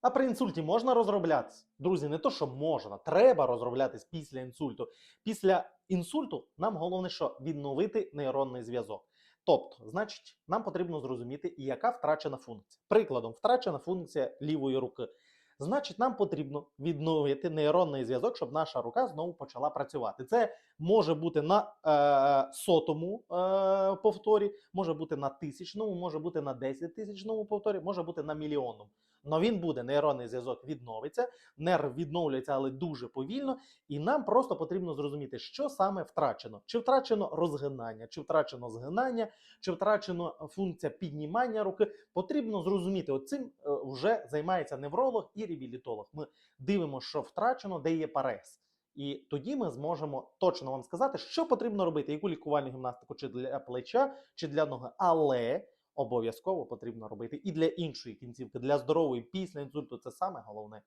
А при інсульті можна розроблятися? Друзі, не то, що можна, треба розроблятись після інсульту. Після інсульту нам головне, що відновити нейронний зв'язок. Тобто, значить, нам потрібно зрозуміти, яка втрачена функція. Прикладом, втрачена функція лівої руки. Значить, нам потрібно відновити нейронний зв'язок, щоб наша рука знову почала працювати. Це може бути на е, сотому е, повторі, може бути на тисячному, може бути на десятитисячному повторі, може бути на мільйонному. Но він буде, нейронний зв'язок відновиться, нерв відновлюється, але дуже повільно. І нам просто потрібно зрозуміти, що саме втрачено: чи втрачено розгинання, чи втрачено згинання, чи втрачено функція піднімання руки. Потрібно зрозуміти, оцим е, вже займається невролог і реабілітолог. Ми дивимося, що втрачено, де є парез. І тоді ми зможемо точно вам сказати, що потрібно робити, яку лікувальну гімнастику чи для плеча, чи для ноги. Але обов'язково потрібно робити і для іншої кінцівки, для здорової після інсульту. Це саме головне.